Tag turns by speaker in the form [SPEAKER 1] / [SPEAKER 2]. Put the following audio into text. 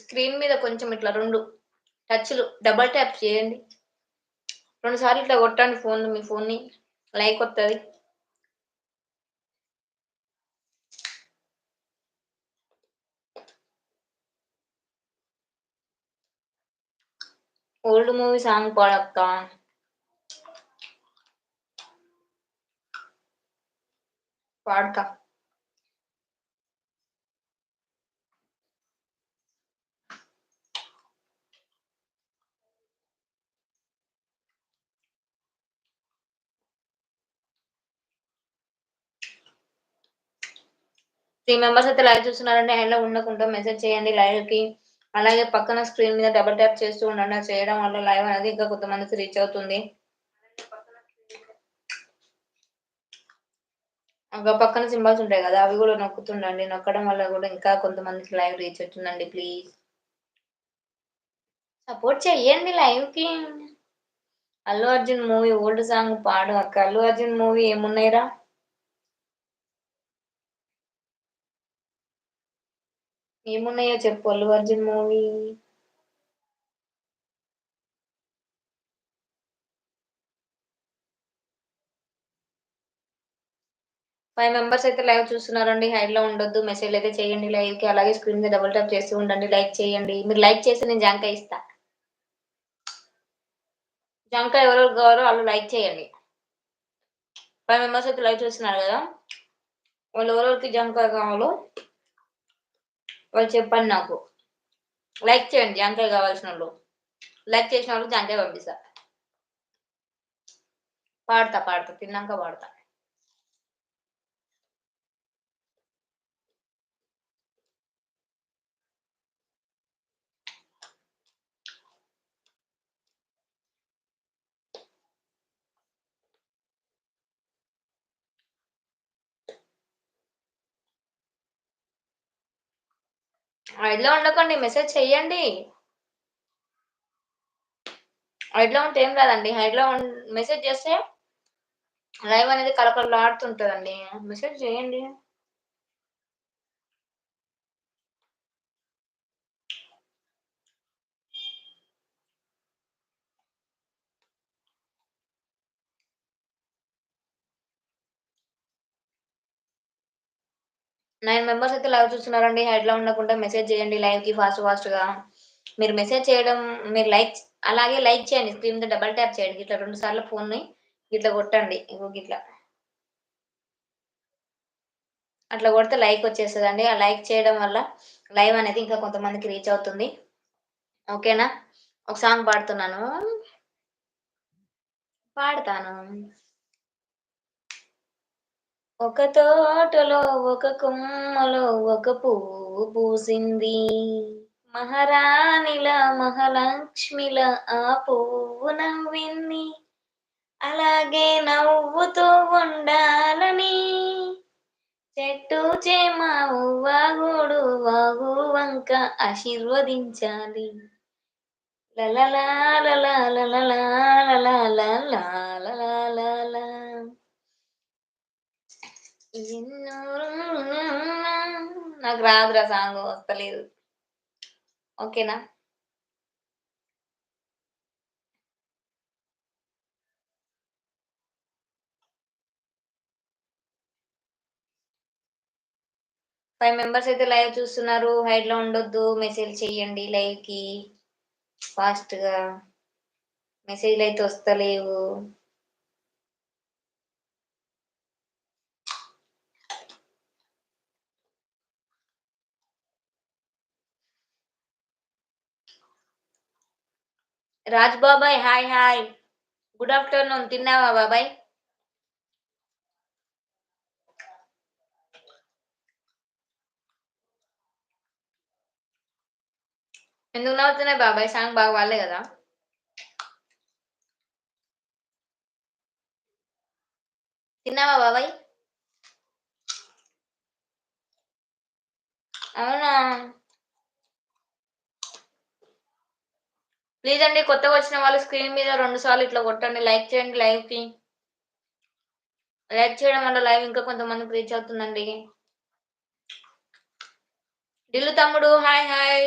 [SPEAKER 1] Screen మీద కొంచెం ఇట్లా రెండు టచ్లు డబల్ ట్యాప్ చేయండి. రెండు సార్లు ఇట్లా కొట్టండి ఫోన్ మీ ఫోన్ని లైక్ వస్తుంది ఓల్డ్ మూవీ సాంగ్ పాడక్క. పాడక. త్రీ మెంబర్స్ అయితే లైవ్ చూస్తున్నారంటే హ్యాండ్లో ఉండకుండా మెసేజ్ చేయండి లైవ్కి అలాగే పక్కన స్క్రీన్ మీద డబుల్ ట్యాప్ చేస్తూ ఉండండి. చేయడం వల్ల లైవ్ అనేది ఇంకా కొంతమందికి రీచ్ అవుతుంది. ఇంకా పక్కన సింబల్స్ ఉంటాయి కదా అవి కూడా నొక్కుతుండండి. నొక్కడం వల్ల కూడా ఇంకా కొంతమందికి లైవ్ రీచ్ అవుతుందండి ప్లీజ్. సపోర్ట్ చెయ్యండి లైవ్కి Allu Arjun movie old song పాడు అక్క. అల్లు అర్జున్ మూవీ ఏమున్నాయిరా? ఏమున్నాయో చెప్పు? Allu Arjun movie. Five members అయితే లైవ్ చూస్తున్నారండి. హైడ్లో ఉండొద్దు. మెసేజ్ అయితే చేయండి లైవ్కి అలాగే స్క్రీన్ మీద డబుల్ ట్యాప్ చేస్తూ ఉండండి. లైక్ చేయండి. మీరు లైక్ చేస్తే నేను జాంకాయ ఇస్తా. జాంకాయ ఎవరెవరు కావాలో వాళ్ళు లైక్ చేయండి. ఫైవ్ మెంబర్స్ అయితే లైవ్ చూస్తున్నారు కదా. వాళ్ళు ఎవరెవరికి జాంకాయ కావాలో వాళ్ళు చెప్పండి నాకు. లైక్ చేయండి జాంకాయ కావాల్సిన వాళ్ళు లైక్ చేసిన వాళ్ళు జాంకాయ పంపిస్తా. పాడతా పాడతా తిన్నాక పాడతా. ఐడ్లో ఉండకండి మెసేజ్ చెయ్యండి. ఐడ్లో ఉంటే ఏం రాదండి హైడ్లో మెసేజ్ చేస్తే లైవ్ అనేది కలకలలాడుతుంటుందండి మెసేజ్ చేయండి. నైన్ మెంబర్స్ అయితే లైవ్ చూస్తున్నారండి. హెడ్లో ఉండకుండా మెసేజ్ చేయండి లైవ్కి ఫాస్ట్ ఫాస్ట్గా. మీరు మెసేజ్ చేయడం మీరు లైక్ అలాగే లైక్ చేయండి. స్క్రీన్ మీద డబల్ ట్యాప్ చేయండి. ఇట్లా రెండు సార్లు ఫోన్ని ఇట్లా కొట్టండి. ఇంకో ఇట్లా. అట్లా కొడితే లైక్ వచ్చేస్తుందండి. ఆ లైక్ చేయడం వల్ల లైవ్ అనేది ఇంకా కొంతమందికి రీచ్ అవుతుంది. ఓకేనా? ఒక సాంగ్ పాడుతున్నాను. పాడతాను. ఒక తోటలో ఒక కొమ్మలో ఒక పువ్వు పూసింది మహారాణిల మహాలక్ష్మిల ఆ పువ్వు నవ్వింది అలాగే నవ్వుతూ ఉండాలని చెట్టు చేమ వాగుడు వాగు వంక ఆశీర్వదించాలి లలలా లలా లలలా లలా లలా నాకు రాదురా సాంగ్ వస్తలేదు. ఓకేనా? ఫైవ్ మెంబర్స్ అయితే లైవ్ చూస్తున్నారు. హైడ్లో ఉండొద్దు. మెసేజ్ చెయ్యండి లైవ్కి. ఫాస్ట్గా. మెసేజ్లు అయితే వస్తలేవు. రాజ్ బాబాయ్ హాయ్ హాయ్. Good afternoon. తిన్నావా బాబాయ్? ఎందుకు నవ్వుతున్నాయి బాబాయ్? సాంగ్ బాగా వాళ్ళే కదా. తిన్నావా బాబాయ్? అవునా? ప్లీజ్ అండి కొత్తగా వచ్చిన వాళ్ళు స్క్రీన్ మీద రెండు సార్లు ఇట్లా కొట్టండి. లైక్ చేయండి లైవ్కి. లైక్ చేయడం వల్ల లైవ్ ఇంకా కొంతమందికి రీచ్ అవుతుందండి. ఢిల్లు తమ్ముడు హాయ్ హాయ్